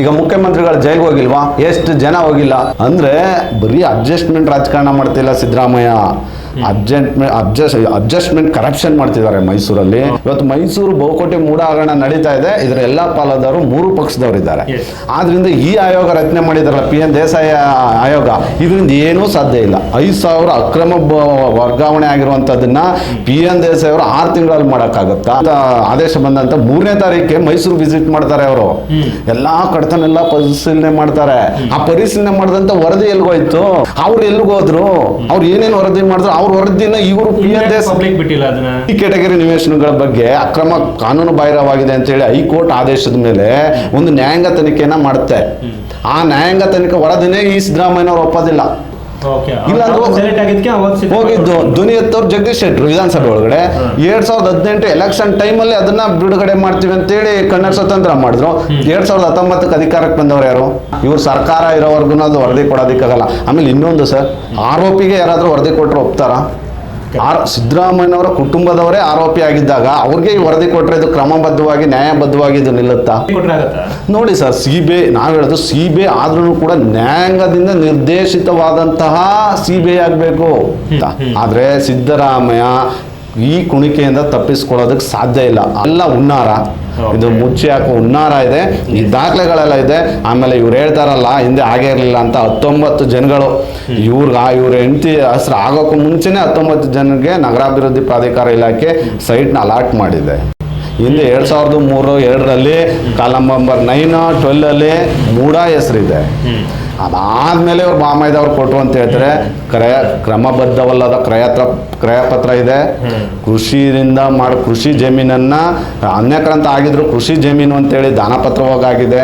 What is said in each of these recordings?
ಈಗ ಮುಖ್ಯಮಂತ್ರಿಗಳು ಜೈಲ್ಗೆ ಹೋಗಿಲ್ವಾ? ಎಷ್ಟು ಜನ ಹೋಗಿಲ್ಲ? ಅಂದ್ರೆ ಬರೀ ಅಡ್ಜಸ್ಟ್ಮೆಂಟ್ ರಾಜಕಾರಣ ಮಾಡ್ತಿಲ್ಲ Siddaramaiah. Adjustment adjust adjustment corruption ಮಾಡ್ತಿದ್ದಾರೆ ಮೈಸೂರಲ್ಲಿ. ಇವತ್ತು ಮೈಸೂರು ಬಹುಕೋಟೆ ಮೂಡ ಹಗರಣ ನಡೀತಾ ಇದೆ. ಇದರ ಎಲ್ಲಾ ಪಾಲದವರು ಮೂರು ಪಕ್ಷದವರು ಇದ್ದಾರೆ. ಆದ್ರಿಂದ ಈ ಆಯೋಗ ರಚನೆ ಮಾಡಿದಾರಲ್ಲ ಪಿ ಎನ್ ದೇಸಾಯಿ ಆಯೋಗ ಇದರಿಂದ ಏನೂ ಸಾಧ್ಯ ಇಲ್ಲ. ಐದು ಸಾವಿರ ಅಕ್ರಮ ವರ್ಗಾವಣೆ ಆಗಿರುವಂತದನ್ನ ಪಿ ಎನ್ ದೇಸಾಯಿ ಅವರು ಆರು ತಿಂಗಳಲ್ಲಿ ಮಾಡೋಕ್ಕಾಗತ್ತಾ? ಅಂತ ಆದೇಶ ಬಂದಂತ ಮೂರನೇ ತಾರೀಕಿಗೆ ಮೈಸೂರು ವಿಸಿಟ್ ಮಾಡ್ತಾರೆ ಅವರು. ಎಲ್ಲಾ ಕಡತನೆಲ್ಲ ಪರಿಶೀಲನೆ ಮಾಡ್ತಾರೆ. ಆ ಪರಿಶೀಲನೆ ಮಾಡಿದಂತ ವರದಿ ಎಲ್ಗೋಯ್ತು? ಅವ್ರು ಎಲ್ಗೋದ್ರು? ಅವ್ರು ಏನೇನು ವರದಿ ಮಾಡಿದ್ರು? ಅವ್ರ ವರದಿನ ಇವರು ಪಿ ಎನ್ ಬಿಟ್ಟಿಲ್ಲ ಅದನ್ನ. ಈ ಕೆಟಗರಿ ನಿವೇಶನಗಳ ಬಗ್ಗೆ ಅಕ್ರಮ ಕಾನೂನು ಬಾಹಿರವಾಗಿದೆ ಅಂತ ಹೇಳಿ ಹೈಕೋರ್ಟ್ ಆದೇಶದ ಮೇಲೆ ಒಂದು ನ್ಯಾಯಾಂಗ ತನಿಖೆಯನ್ನ ಮಾಡುತ್ತೆ. ಆ ನ್ಯಾಯಾಂಗ ತನಿಖೆ ವರದಿನೇ ಈ ಸಿದ್ದರಾಮಯ್ಯನವರು ಒಪ್ಪೋದಿಲ್ಲ. ಹೋಗಿದ್ದು ಧ್ವನಿ ಎತ್ತವ್ರು ಜಗದೀಶ್ ಶೆಟ್ಟರು ವಿಧಾನಸಭೆ ಒಳಗಡೆ. ಎರಡ್ ಸಾವಿರದ ಹದಿನೆಂಟು ಎಲೆಕ್ಷನ್ ಟೈಮಲ್ಲಿ ಅದನ್ನ ಬಿಡುಗಡೆ ಮಾಡ್ತೀವಿ ಅಂತೇಳಿ ಕನ್ನಡ ಸ್ವತಂತ್ರ ಮಾಡಿದ್ರು. ಎರಡ್ ಸಾವಿರದ ಹತ್ತೊಂಬತ್ತಕ್ಕೆ ಅಧಿಕಾರಕ್ಕೆ ಬಂದವರು ಯಾರು? ಇವ್ರು ಸರ್ಕಾರ ಇರೋವರೆಗೂ ಅದು ವರದಿ ಕೊಡೋದಕ್ಕಾಗಲ್ಲ. ಆಮೇಲೆ ಇನ್ನೊಂದು ಸರ್ ಆರೋಪಿಗೆ ಯಾರಾದರೂ ವರದಿ ಕೊಟ್ಟರು ಒಪ್ತಾರಾ? ಆರ್ ಸಿದ್ದರಾಮಯ್ಯನವರ ಕುಟುಂಬದವರೇ ಆರೋಪಿ ಆಗಿದ್ದಾಗ ಅವ್ರಿಗೆ ಈ ವರದಿ ಕೊಟ್ಟರೆ ಇದು ಕ್ರಮಬದ್ಧವಾಗಿ ನ್ಯಾಯಬದ್ಧವಾಗಿ ಇದು ನಿಲ್ಲುತ್ತಾ? ನೋಡಿ ಸರ್ ಸಿ ಬಿ ಐ ನಾವು ಹೇಳೋದು ಸಿ ಬಿ ಐ ಆದ್ರೂ ಕೂಡ ನ್ಯಾಯಾಂಗದಿಂದ ನಿರ್ದೇಶಿತವಾದಂತಹ ಸಿ ಬಿ ಐ ಆಗಬೇಕು ಆದರೆ ಸಿದ್ದರಾಮಯ್ಯ ಈ ಕುಣಿಕೆಯಿಂದ ತಪ್ಪಿಸ್ಕೊಳ್ಳೋದಕ್ಕೆ ಸಾಧ್ಯ ಇಲ್ಲ. ಅಲ್ಲ ಹುನ್ನಾರ. ಇದು ಮುಚ್ಚಿ ಹಾಕೋ ಹುನ್ನಾರ ಇದೆ. ಈ ದಾಖಲೆಗಳೆಲ್ಲ ಇದೆ. ಆಮೇಲೆ ಇವ್ರು ಹೇಳ್ತಾರಲ್ಲ ಹಿಂದೆ ಆಗೇ ಇರಲಿಲ್ಲ ಅಂತ ಹತ್ತೊಂಬತ್ತು ಜನಗಳು. ಇವ್ರಿಗೆ ಇವ್ರ ಹೆಂಡತಿ ಹೆಸರು ಆಗೋಕ್ಕೂ ಮುಂಚೆನೆ ಹತ್ತೊಂಬತ್ತು ಜನಕ್ಕೆ ನಗರಾಭಿವೃದ್ಧಿ ಪ್ರಾಧಿಕಾರ ಇಲಾಖೆ ಸೈಟ್ನ ಅಲಾಟ್ ಮಾಡಿದೆ. ಹಿಂದೆ ಎರಡ್ ಸಾವಿರದ ಮೂರು ಎರಡರಲ್ಲಿ ಕಾಲಂ ನಂಬರ್ ನೈನ್ ಟ್ವೆಲ್ ಅಲ್ಲಿ ಮೂಡ ಹೆಸರಿದೆ. ಅದಾದ್ಮೇಲೆ ಅವ್ರು ಮಾಮಯ್ಯದವ್ರು ಕೊಟ್ಟರು ಅಂತ ಹೇಳ್ತಾರೆ. ಕ್ರಯ ಕ್ರಮಬದ್ಧವಲ್ಲದ ಕ್ರಯತ್ರ ಕ್ರಯಪತ್ರ ಇದೆ. ಕೃಷಿಯಿಂದ ಮಾಡಿ ಕೃಷಿ ಜಮೀನನ್ನ ಅನ್ಯಕ್ರಂತ ಆಗಿದ್ರು ಕೃಷಿ ಜಮೀನು ಅಂತೇಳಿ ದಾನಪತ್ರವಾಗಿದೆ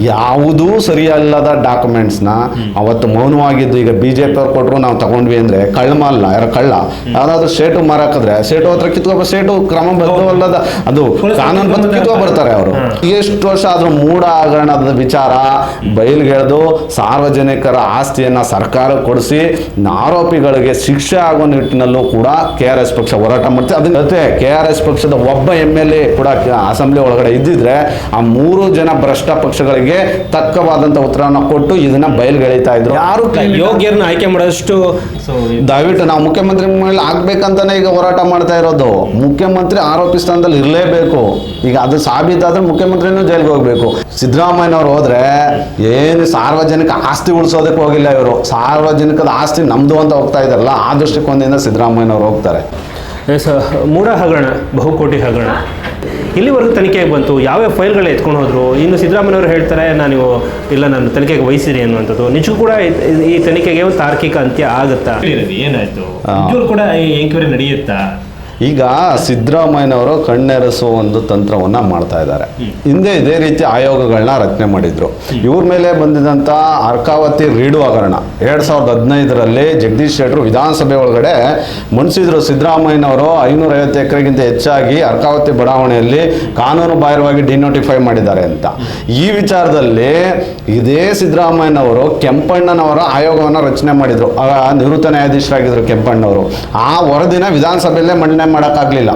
ಯಾವುದೂ ಸರಿಯಲ್ಲದ ಡಾಕ್ಯುಮೆಂಟ್ಸ್ನ ಅವತ್ತು ಮೌನವಾಗಿದ್ದು ಈಗ ಬಿ ಜೆ ಪಿ ಅವ್ರು ಕೊಟ್ಟರು ನಾವು ತಗೊಂಡ್ವಿ ಅಂದ್ರೆ ಕಳ್ಳ ಅಲ್ಲ ಯಾರು ಕಳ್ಳ? ಯಾವ್ದಾದ್ರು ಸೇಟು ಮಾರಾಕಿದ್ರೆ ಸೇಟು ಹತ್ರ ಕಿತ್ಕೊ ಸೇಟು ಕ್ರಮಬದ್ಧವಲ್ಲದ ಅದು ಕಾನೂನು ಬಂದು ಕಿತ್ಕೊ ಬರ್ತಾರೆ ಅವರು ಎಷ್ಟು ವರ್ಷ ಆದ್ರೂ ಮೂಢ ಹಗರಣದ ವಿಚಾರ ಬಯಲ್ಗೆಳೆದು ಸಾರ್ವಜನಿಕರ ಆಸ್ತಿಯನ್ನು ಸರ್ಕಾರ ಕೊಡಿಸಿ ಆರೋಪಿಗಳಿಗೆ ಶಿಕ್ಷೆ ಆಗೋ ನಿಟ್ಟಿನಲ್ಲೂ ಕೂಡ ಕೆ ಆರ್ ಎಸ್ ಪಕ್ಷ ಹೋರಾಟ ಮಾಡ್ತೀವಿ ಅದ್ರ ಜೊತೆ ಕೆ ಆರ್ ಎಸ್ ಪಕ್ಷದ ಒಬ್ಬ ಎಂ ಎಲ್ ಎ ಕೂಡ ಅಸೆಂಬ್ಲಿ ಒಳಗಡೆ ಇದ್ದಿದ್ರೆ ಆ ಮೂರು ಜನ ಭ್ರಷ್ಟ ಪಕ್ಷಗಳಿಗೆ ತಕ್ಕವಾದಂತ ಉತ್ತರವನ್ನು ಕೊಟ್ಟು ಇದನ್ನ ಬಯಲ್ಗೆಳೀತಾ ಇದ್ರು. ಯಾರು ಯೋಗ್ಯರನ್ನ ಆಯ್ಕೆ ಮಾಡೋಷ್ಟು ಸೊ ದಯವಿಟ್ಟು ನಾವು ಮುಖ್ಯಮಂತ್ರಿ ಮೇಲೆ ಆಗ್ಬೇಕಂತಾನೆ ಈಗ ಹೋರಾಟ ಮಾಡ್ತಾ ಇರೋದು. ಮುಖ್ಯಮಂತ್ರಿ ಆರೋಪಿ ಸ್ಥಾನದಲ್ಲಿ ಇರಲೇಬೇಕು. ಈಗ ಅದು ಸಾಬೀತಾದ್ರೆ ಮುಖ್ಯಮಂತ್ರಿನೂ ಜೈಲಿಗೆ ಹೋಗ್ಬೇಕು. ಸಿದ್ದರಾಮಯ್ಯನವ್ರು ಹೋದ್ರೆ ಏನು ಸಾರ್ವಜನಿಕ ಆಸ್ತಿ ಉಳಿಸೋದಕ್ಕೆ ಹೋಗಿಲ್ಲ ಇವರು. ಸಾರ್ವಜನಿಕದ ಆಸ್ತಿ ನಮ್ದು ಅಂತ ಹೋಗ್ತಾ ಇದ್ದಾರಲ್ಲ ಆ ದೃಷ್ಟಿಕೋನದಿಂದ ಸಿದ್ದರಾಮಯ್ಯನವ್ರು ಹೋಗ್ತಾರೆ. ಎಸ್ ಮೂಢ ಹಗರಣ ಬಹುಕೋಟಿ ಹಗರಣ. ಇಲ್ಲಿವರೆಗೂ ತನಿಖೆಗೆ ಬಂತು ಯಾವ್ಯಾವ ಫೈಲ್ಗಳು ಎತ್ಕೊಂಡು ಹೋದ್ರು? ಇನ್ನು ಸಿದ್ದರಾಮಯ್ಯವರು ಹೇಳ್ತಾರೆ ನಾನು ಇಲ್ಲ ನಾನು ತನಿಖೆಗೆ ವಹಿಸಿರಿ ಅನ್ನುವಂಥದ್ದು. ನಿಜಕ್ಕೂ ಕೂಡ ಈ ತನಿಖೆಗೆ ಒಂದು ತಾರ್ಕಿಕ ಅಂತ್ಯ ಆಗುತ್ತಾ? ಏನಾಯ್ತು. ಕೂಡ ಈ ಎಂಕ್ವೈರಿ ನಡೆಯುತ್ತಾ? ಈಗ ಸಿದ್ದರಾಮಯ್ಯನವರು ಕಣ್ಣೆರೆಸುವ ಒಂದು ತಂತ್ರವನ್ನು ಮಾಡ್ತಾ ಇದ್ದಾರೆ. ಹಿಂದೆ ಇದೇ ರೀತಿ ಆಯೋಗಗಳನ್ನ ರಚನೆ ಮಾಡಿದ್ರು. ಇವ್ರ ಮೇಲೆ ಬಂದಿದ್ದಂಥ ಅರ್ಕಾವತಿ ರೀಡು ಹಗರಣ. ಎರಡು ಸಾವಿರದ ಹದಿನೈದರಲ್ಲಿ ಜಗದೀಶ್ ಶೆಟ್ಟರು ವಿಧಾನಸಭೆ ಒಳಗಡೆ ಮಣಿಸಿದ್ರು ಸಿದ್ದರಾಮಯ್ಯನವರು ಐನೂರ ಐವತ್ತು ಎಕರೆಗಿಂತ ಹೆಚ್ಚಾಗಿ ಅರ್ಕಾವತಿ ಬಡಾವಣೆಯಲ್ಲಿ ಕಾನೂನು ಬಾಹಿರವಾಗಿ ಡಿನೋಟಿಫೈ ಮಾಡಿದ್ದಾರೆ ಅಂತ. ಈ ವಿಚಾರದಲ್ಲಿ ಇದೇ ಸಿದ್ದರಾಮಯ್ಯನವರು ಕೆಂಪಣ್ಣನವರ ಆಯೋಗವನ್ನು ರಚನೆ ಮಾಡಿದ್ರು. ನಿವೃತ್ತ ನ್ಯಾಯಾಧೀಶರಾಗಿದ್ದರು ಕೆಂಪಣ್ಣವರು. ಆ ವರದಿನ ವಿಧಾನಸಭೆಯಲ್ಲೇ ಮಂಡನೆ ಮಾಡೋಕ್ಕಾಗಲಿಲ್ಲ.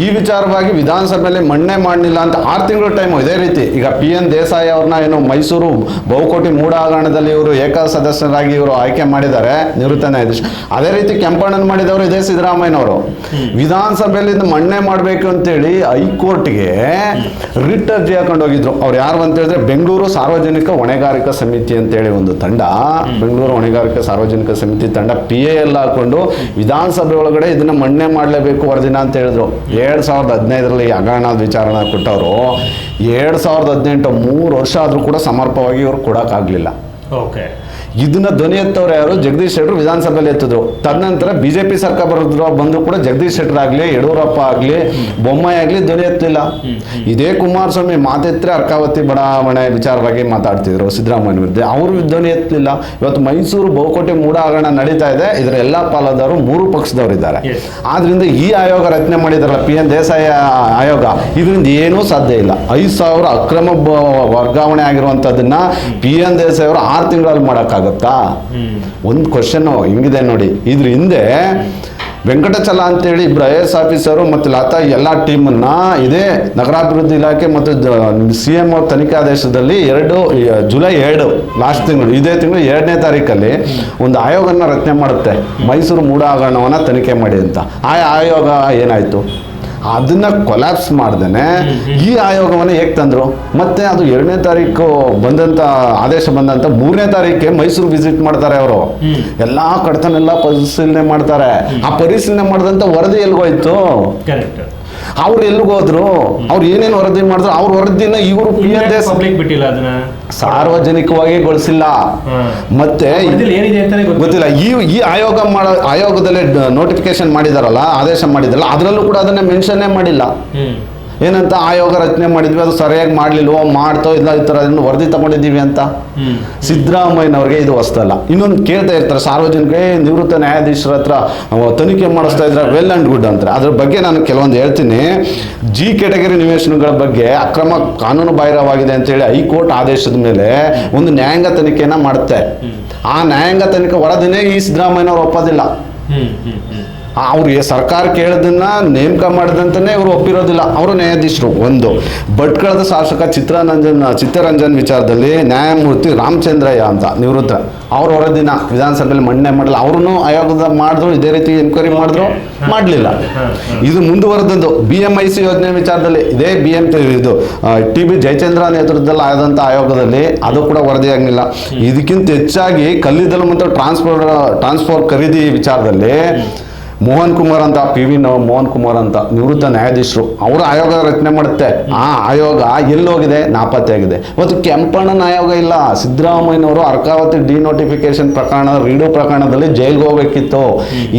ಈ ವಿಚಾರವಾಗಿ ವಿಧಾನಸಭೆಯಲ್ಲಿ ಮಣ್ಣೆ ಮಾಡಲಿಲ್ಲ ಅಂತ ಆರು ತಿಂಗಳ ಟೈಮು ಇದೇ ರೀತಿ. ಈಗ ಪಿ ಎನ್ ದೇಸಾಯಿ ಅವ್ರನ್ನ ಏನು ಮೈಸೂರು ಬಹುಕೋಟಿ ಮೂಡ ಹಗರಣದಲ್ಲಿ ಇವರು ಏಕ ಸದಸ್ಯರಾಗಿ ಇವರು ಆಯ್ಕೆ ಮಾಡಿದ್ದಾರೆ ನಿವೃತ್ತ ನ್ಯಾಯಾಧೀಶ. ಅದೇ ರೀತಿ ಕೆಂಪಣ್ಣನ್ ಮಾಡಿದವರು ಇದೇ ಸಿದ್ದರಾಮಯ್ಯನವರು. ವಿಧಾನಸಭೆಯಲ್ಲಿ ಮಣ್ಣೆ ಮಾಡಬೇಕು ಅಂತೇಳಿ ಹೈಕೋರ್ಟ್ಗೆ ರಿಟ್ ಅರ್ಜಿ ಹಾಕೊಂಡು ಹೋಗಿದ್ರು. ಅವ್ರು ಯಾರು ಅಂತ ಹೇಳಿದ್ರೆ ಬೆಂಗಳೂರು ಸಾರ್ವಜನಿಕ ಹೊಣೆಗಾರಿಕಾ ಸಮಿತಿ ಅಂತೇಳಿ ಒಂದು ತಂಡ. ಬೆಂಗಳೂರು ಹೊಣೆಗಾರಿಕಾ ಸಾರ್ವಜನಿಕ ಸಮಿತಿ ತಂಡ ಪಿ ಎ ಎಲ್ಲ ಹಾಕೊಂಡು ವಿಧಾನಸಭೆ ಒಳಗಡೆ ಇದನ್ನ ಮಣ್ಣೆ ಮಾಡಲೇಬೇಕು ವರದಿನ ಅಂತ ಹೇಳಿದ್ರು. ಎರಡ್ ಸಾವಿರದ ಹದಿನೈದರಲ್ಲಿ ಹಗರಣದ ವಿಚಾರಣೆ ಕೊಟ್ಟವರು, ಎರಡು ಸಾವಿರದ ಹದಿನೆಂಟು ಮೂರು ವರ್ಷ ಆದರೂ ಕೂಡ ಸಮರ್ಪವಾಗಿ ಇವ್ರು ಕೊಡೋಕ್ಕಾಗಲಿಲ್ಲ. ಓಕೆ. ಇದನ್ನ ಧ್ವನಿ ಎತ್ತವ್ರು ಯಾರು? ಜಗದೀಶ್ ಶೆಟ್ಟರು ವಿಧಾನಸಭೆಯಲ್ಲಿ ಎತ್ತಿದ್ರು. ತದನಂತರ ಬಿಜೆಪಿ ಸರ್ಕಾರ ಬರೋದ್ರ ಬಂದು ಕೂಡ ಜಗದೀಶ್ ಶೆಟ್ಟರ್ ಆಗಲಿ ಯಡಿಯೂರಪ್ಪ ಆಗ್ಲಿ ಬೊಮ್ಮಾಯಿ ಆಗ್ಲಿ ಧ್ವನಿ ಎತ್ತಲಿಲ್ಲ. ಇದೇ ಕುಮಾರಸ್ವಾಮಿ ಮಾತೆತ್ತರೆ ಅರ್ಕಾವತಿ ಬಡಾವಣೆ ವಿಚಾರವಾಗಿ ಮಾತಾಡ್ತಿದ್ರು ಸಿದ್ದರಾಮಯ್ಯ ವಿರುದ್ಧ. ಅವರು ಧ್ವನಿ ಎತ್ತಲಿಲ್ಲ. ಇವತ್ತು ಮೈಸೂರು ಬಹುಕೋಟೆ ಮೂಡ ಹಗರಣ ನಡೀತಾ ಇದೆ. ಇದರ ಎಲ್ಲಾ ಪಾಲದವರು ಮೂರು ಪಕ್ಷದವರು ಇದ್ದಾರೆ. ಆದ್ರಿಂದ ಈ ಆಯೋಗ ರಚನೆ ಮಾಡಿದಾರಲ್ಲ ಪಿ ಎನ್ ದೇಸಾಯಿ ಆಯೋಗ ಇದರಿಂದ ಏನೂ ಸಾಧ್ಯ ಇಲ್ಲ. ಐದು ಸಾವಿರ ಅಕ್ರಮ ವರ್ಗಾವಣೆ ಆಗಿರುವಂಥದ್ದನ್ನ ಪಿ ಎನ್ ದೇಸಾಯಿ ಅವರು ಆರು ತಿಂಗಳಲ್ಲಿ ಮಾಡೋಕ್ಕಾಗತ್ತಾ ಹ್ಮ್ ಒಂದು ಕ್ವಶನ್ ಹಿಂಗಿದೆ ನೋಡಿ. ಇದ್ರ ಹಿಂದೆ ವೆಂಕಟಚಲ ಅಂತೇಳಿ ಇಬ್ಬರು ಐ ಎಸ್ ಆಫೀಸರು ಮತ್ತು ಲತಾ ಎಲ್ಲ ಟೀಮನ್ನು ಇದೇ ನಗರಾಭಿವೃದ್ಧಿ ಇಲಾಖೆ ಮತ್ತು ಸಿ ಎಂ ಅವ್ರ ತನಿಖಾದೇಶದಲ್ಲಿ ಎರಡು ಜುಲೈ ಎರಡು ಲಾಸ್ಟ್ ತಿಂಗಳು, ಇದೇ ತಿಂಗಳು ಎರಡನೇ ತಾರೀಕಲ್ಲಿ ಒಂದು ಆಯೋಗನ ರಚನೆ ಮಾಡುತ್ತೆ. ಮೈಸೂರು ಮೂಡ ಹಗರಣವನ್ನು ತನಿಖೆ ಮಾಡಿ ಅಂತ. ಆ ಆಯೋಗ ಏನಾಯ್ತು? ಅದನ್ನ ಕೊಲ್ಯಾಪ್ಸ್ ಮಾಡ್ದೇನೆ ಈ ಆಯೋಗವನ್ನು ಹೇಗೆ ತಂದ್ರು? ಮತ್ತೆ ಅದು ಎರಡನೇ ತಾರೀಕು ಬಂದಂತ ಆದೇಶ ಬಂದಂತ ಮೂರನೇ ತಾರೀಕೆ ಮೈಸೂರು ವಿಸಿಟ್ ಮಾಡ್ತಾರೆ ಅವರು. ಎಲ್ಲಾ ಕಡತನೆಲ್ಲ ಪರಿಶೀಲನೆ ಮಾಡ್ತಾರೆ. ಆ ಪರಿಶೀಲನೆ ಮಾಡಿದಂತ ವರದಿ ಎಲ್ಗೋಯ್ತು? ಅವ್ರು ಎಲ್ಲಿಗೋದ್ರು ಅವ್ರು ಏನೇನು ವರದಿ ಮಾಡಿದ್ರು? ಅವ್ರ ವರದಿನ ಇವರು ಪಿ ಎನ್ ದೇಸ್ ಪಬ್ಲಿಕ್ ಬಿಟ್ಟಿಲ್ಲ ಅದನ್ನ. ಸಾರ್ವಜನಿಕವಾಗಿ ಗೊಳಿಸಿಲ್ಲ. ಮತ್ತೆ ಗೊತ್ತಿಲ್ಲ ಈ ಈ ಆಯೋಗ ಮಾಡ ಆಯೋಗದಲ್ಲಿ ನೋಟಿಫಿಕೇಶನ್ ಮಾಡಿದಾರಲ್ಲ ಆದೇಶ ಮಾಡಿದಾರಲ್ಲ ಅದರಲ್ಲೂ ಕೂಡ ಅದನ್ನ ಮೆನ್ಷನ್ನೇ ಮಾಡಿಲ್ಲ. ಏನಂತ ಆಯೋಗ ರಚನೆ ಮಾಡಿದ್ವಿ ಅದು ಸರಿಯಾಗಿ ಮಾಡ್ಲಿಲ್ವೋ ಮಾಡ್ತೋ ಇಲ್ಲ ಈ ಥರ ಅದನ್ನು ವರದಿ ತಗೊಂಡಿದ್ದೀವಿ ಅಂತ? ಸಿದ್ದರಾಮಯ್ಯನವ್ರಿಗೆ ಇದು ಹೊಸ್ತಲ್ಲ. ಇನ್ನೊಂದು ಕೇಳ್ತಾ ಇರ್ತಾರೆ ಸಾರ್ವಜನಿಕ "ಏ, ನಿವೃತ್ತ ನ್ಯಾಯಾಧೀಶರ ಹತ್ರ ತನಿಖೆ ಮಾಡಿಸ್ತಾ ಇದ್ರೆ ವೆಲ್ ಆ್ಯಂಡ್ ಗುಡ್ ಅಂತಾರೆ ಅದ್ರ ಬಗ್ಗೆ ನಾನು ಕೆಲವೊಂದು ಹೇಳ್ತೀನಿ. ಜಿ ಕೆಟಗರಿ ನಿವೇಶನಗಳ ಬಗ್ಗೆ ಅಕ್ರಮ ಕಾನೂನು ಬಾಹಿರವಾಗಿದೆ ಅಂತೇಳಿ ಹೈಕೋರ್ಟ್ ಆದೇಶದ ಮೇಲೆ ಒಂದು ನ್ಯಾಯಾಂಗ ತನಿಖೆಯನ್ನು ಮಾಡುತ್ತೆ ಆ ನ್ಯಾಯಾಂಗ ತನಿಖೆ ವರದಿನೇ ಈ ಸಿದ್ದರಾಮಯ್ಯನವ್ರು ಒಪ್ಪೋದಿಲ್ಲ. ಅವ್ರಿಗೆ ಸರ್ಕಾರ ಕೇಳೋದನ್ನ ನೇಮಕ ಮಾಡಿದಂತನೇ ಅವರು ಒಪ್ಪಿರೋದಿಲ್ಲ. ಅವರು ನ್ಯಾಯಾಧೀಶರು. ಒಂದು, ಭಟ್ಕಳದ ಶಾಸಕ ಚಿತ್ರರಂಜನ್ ಚಿತ್ತರಂಜನ್ ವಿಚಾರದಲ್ಲಿ ನ್ಯಾಯಮೂರ್ತಿ ರಾಮಚಂದ್ರಯ್ಯ ಅಂತ, ನಿವೃತ್ತ. ಅವ್ರ ಹೊರದಿನ ವಿಧಾನಸಭೆಯಲ್ಲಿ ಮಂಡನೆ ಮಾಡಲ್ಲ. ಅವ್ರನ್ನು ಆಯೋಗದ ಮಾಡಿದ್ರು, ಇದೇ ರೀತಿ ಎನ್ಕ್ವೈರಿ ಮಾಡಿದ್ರು, ಮಾಡಲಿಲ್ಲ. ಇದು ಮುಂದುವರೆದದ್ದು. ಬಿ ಎಂ ಐ ಸಿ ಯೋಜನೆ ವಿಚಾರದಲ್ಲಿ ಇದೇ ಬಿ ಎಂ ಇದು ಟಿ ಬಿ ಜಯಚಂದ್ರ ನೇತೃತ್ವದಲ್ಲಿ ಆದಂಥ ಆಯೋಗದಲ್ಲಿ ಅದು ಕೂಡ ವರದಿ ಆಗಲಿಲ್ಲ. ಇದಕ್ಕಿಂತ ಹೆಚ್ಚಾಗಿ ಕಲ್ಲಿದ್ದಲು ಮತ್ತು ಟ್ರಾನ್ಸ್ಪೋರ್ಟ್ ಟ್ರಾನ್ಸ್ಪೋರ್ಟ್ ಖರೀದಿ ವಿಚಾರದಲ್ಲಿ ಮೋಹನ್ ಕುಮಾರ್ ಅಂತ ಪಿ ವಿ ಮೋಹನ್ ಕುಮಾರ್ ಅಂತ ನಿವೃತ್ತ ನ್ಯಾಯಾಧೀಶರು, ಅವರ ಆಯೋಗ ರಚನೆ ಮಾಡುತ್ತೆ. ಆ ಆಯೋಗ ಎಲ್ಲೋಗಿದೆ, ನಾಪತ್ತೆ ಆಗಿದೆ. ಮತ್ತು ಕೆಂಪಣ್ಣನ ಆಯೋಗ ಇಲ್ಲ. ಸಿದ್ದರಾಮಯ್ಯನವರು ಅರ್ಕಾವತಿ ಡಿನೋಟಿಫಿಕೇಶನ್ ಪ್ರಕರಣ, ರೀಡು ಪ್ರಕರಣದಲ್ಲಿ ಜೈಲ್ಗೆ ಹೋಗ್ಬೇಕಿತ್ತು.